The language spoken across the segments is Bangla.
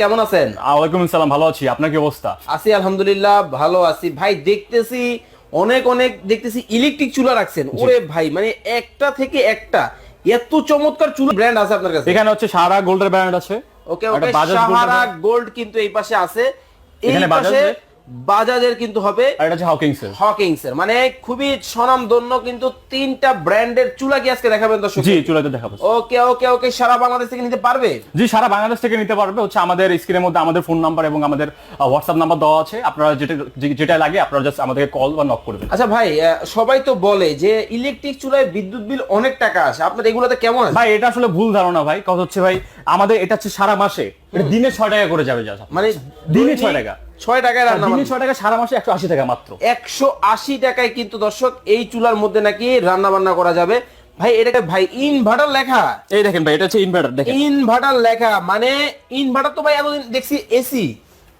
কেমন আছেন? ওয়ালাইকুম আসসালাম ভালো আছি। আপনার কি অবস্থা? আছি আলহামদুলিল্লাহ ভালো আছি। ভাই দেখতেছি অনেক অনেক দেখতেছি ইলেকট্রিক চুলা রাখছেন। ওরে ভাই মানে একটা থেকে একটা। এত চমৎকার চুলা ব্র্যান্ড আছে আপনার কাছে? এখানে হচ্ছে সারা গোল্ডের ব্র্যান্ড আছে। ওকে ওকে brand, গোল্ড কিন্তু এই পাশে আছে। এই পাশে বাজাজের? কিন্তু হবে এটা হচ্ছে হকিংস এর হকিংস এর মানে খুবই স্বনামধন্য কিন্তু তিনটা ব্র্যান্ডের চুলা কি আজকে দেখাবেন দর্শক জি চুলাতে দেখাবো। ওকে ওকে ওকে সারা বাংলাদেশ থেকে নিতে পারবে? জি সারা বাংলাদেশ থেকে নিতে পারবে। হচ্ছে আমাদের স্ক্রিনের মধ্যে আমাদের ফোন নাম্বার এবং আমাদের হোয়াটসঅ্যাপ নাম্বার দেওয়া আছে। আপনারা যেটা যেটা লাগে আপনারা জাস্ট আমাদেরকে কল বা নক করবেন। আচ্ছা ভাই সবাই তো বলে যে ইলেকট্রিক চুলায় বিদ্যুৎ বিল অনেক টাকা আসে আপনার এগুলোতে কেমন ভাই এটা আসলে ভুল ধারণা ভাই। কথা হচ্ছে ভাই আমাদের এটা হচ্ছে সারা মাসে এটা দিনে ছয় টাকা করে যাবে যা। মানে দিনে ছয় টাকা। ছয় টাকায় রান্না দিনে ছয় টাকা সারা মাসে একশো আশি টাকা মাত্র। একশো আশি টাকায় কিন্তু দর্শক এই চুলার মধ্যে নাকি রান্না বান্না করা যাবে। ভাই এটাকে ভাই ইনভার্টার লেখা। এই দেখেন ভাই এটা হচ্ছে ইনভার্টার দেখেন। ইনভার্টার লেখা। মানে ইনভার্টার তো ভাই এতদিন দেখছি এসি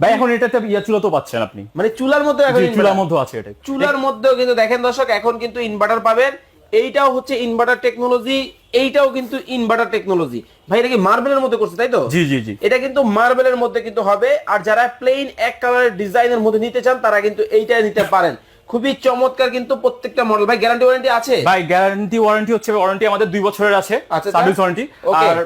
ভাই এখন এটাতে ইয়া চুলা তো পাচ্ছেন আপনি। মানে চুলার মধ্যে এখন চুলার মধ্যে আছে এটা। চুলার মধ্যেও কিন্তু দেখেন দর্শক এখন কিন্তু ইনভার্টার পাবেন। এইটাও হচ্ছে ইনভার্টার টেকনোলজি এইটাও কিন্তু ইনভার্টার টেকনোলজি ভাই এটা কি মার্বেলের মধ্যে করছে তাই তো? জি জি জি। এটা কিন্তু মার্বেলের মধ্যে কিন্তু হবে আর যারা প্লেন এক কালারের ডিজাইনের মধ্যে নিতে চান তারা কিন্তু এইটা নিতে পারেন। খুবই চমৎকার কিন্তু প্রত্যেকটা মডেল ভাই গ্যারান্টি ওয়ারেন্টি আছে? ভাই গ্যারান্টি ওয়ারেন্টি হচ্ছে ওয়ারেন্টি আমাদের দুই বছরের আছে আচ্ছা সার্ভিস ওয়ারেন্টি আর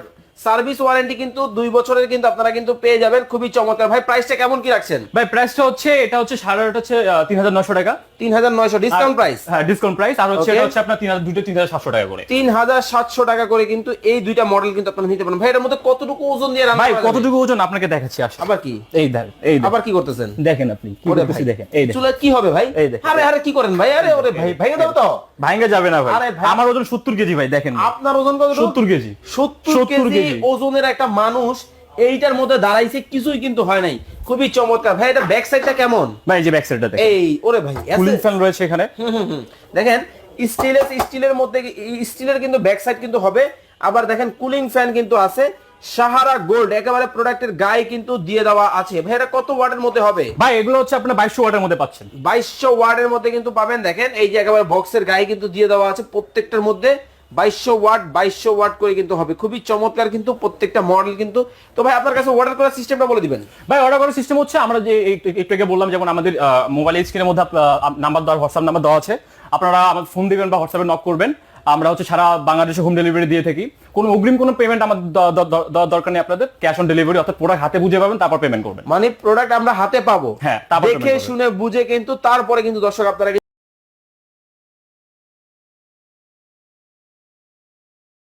সার্ভিস ওয়ারেন্টি কিন্তু দুই বছরের কিন্তু আপনারা কিন্তু পেয়ে যাবেন। খুবই চমৎকার। ভাই প্রাইসটা কেমন কি রাখছেন? ভাই প্রাইসটা হচ্ছে এটা হচ্ছে সাড়ে আট হচ্ছে তিন হাজার নশো টাকা। তিন হাজার নয়শো। ডিসকাউন্ট প্রাইস হ্যাঁ ডিসকাউন্ট প্রাইস আর হচ্ছে এটা হচ্ছে আপনার তিন হাজার দুটো তিন হাজার সাতশো টাকা করে। তিন হাজার সাতশো টাকা করে কিন্তু এই দুইটা মডেল কিন্তু আপনারা নিতে পারেন। ভাই এর মধ্যে কতটুকু ওজন দিয়ে ভাই? কতটুকু ওজন? আপনাকে দেখাচ্ছি আবার কি? এই দেখ এই আবার কি করতেছেন? দেখেন আপনি কি করতেছি দেখেন এই দেখেন চুলা কি হবে ভাই? দেখেন। আরে আরে কি করেন ভাই? আরে ওরে ভাই ভেঙে দাও তো। ভাঙ্গা যাবে না ভাই। আমার ওজন সত্তর কেজি ভাই দেখেন। আপনার ওজন কত সত্তর কেজি। সত্তর 70 কেজি। কেজি। ওজনের একটা মানুষ এইটার মধ্যে দাঁড়াইছে কিছুই কিন্তু হয় নাই। খুবই চমৎকার। ভাই এটা ব্যাক সাইডটা কেমন? ভাই যে ব্যাক সাইডটা দেখেন। এই ওরে ভাই কুলিং ফ্যান রয়েছে এখানে। দেখেন স্টিলের স্টিলের মধ্যে স্টিলের কিন্তু ব্যাক সাইড কিন্তু হবে। আবার দেখেন কুলিং ফ্যান কিন্তু আছে। সাহারা গোল্ড একেবারে প্রোডাক্টের গায়ে কিন্তু দিয়ে দেওয়া আছে। ভাই এটা কত ওয়াটের মধ্যে হবে? ভাই এগুলো হচ্ছে আপনার বাইশশো ওয়াটের মধ্যে পাচ্ছেন। বাইশশো ওয়ার্ডের মধ্যে কিন্তু পাবেন। দেখেন এই যে একেবারে বক্সের গায়ে কিন্তু দিয়ে দেওয়া আছে প্রত্যেকটার মধ্যে। বাইশশো ওয়াট বাইশশো ওয়াট করে কিন্তু হবে। খুবই চমৎকার কিন্তু প্রত্যেকটা মডেল কিন্তু। তো ভাই আপনার কাছে অর্ডার করার সিস্টেমটা বলে দিবেন। ভাই অর্ডার করার সিস্টেম হচ্ছে আমরা যে একটু আগে বললাম যেমন আমাদের মোবাইল স্ক্রিনের মধ্যে নাম্বার দেওয়া হোয়াটসঅ্যাপ নাম্বার দেওয়া আছে। আপনারা আমাদের ফোন দিবেন বা হোয়াটসঅ্যাপে নক করবেন। আমরা হচ্ছে সারা বাংলাদেশে হোম ডেলিভারি দিয়ে থাকি। কোনো অগ্রিম কোনো পেমেন্ট আমার দেওয়া- দেওয়ার দরকার নেই আপনাদের। ক্যাশ অন ডেলিভারি অর্থাৎ প্রোডাক্ট হাতে বুঝে পাবেন তারপর পেমেন্ট করবেন। মানে প্রোডাক্ট আমরা হাতে পাবো। হ্যাঁ, দেখে শুনে বুঝে কিন্তু তারপরে কিন্তু দর্শক আপনারা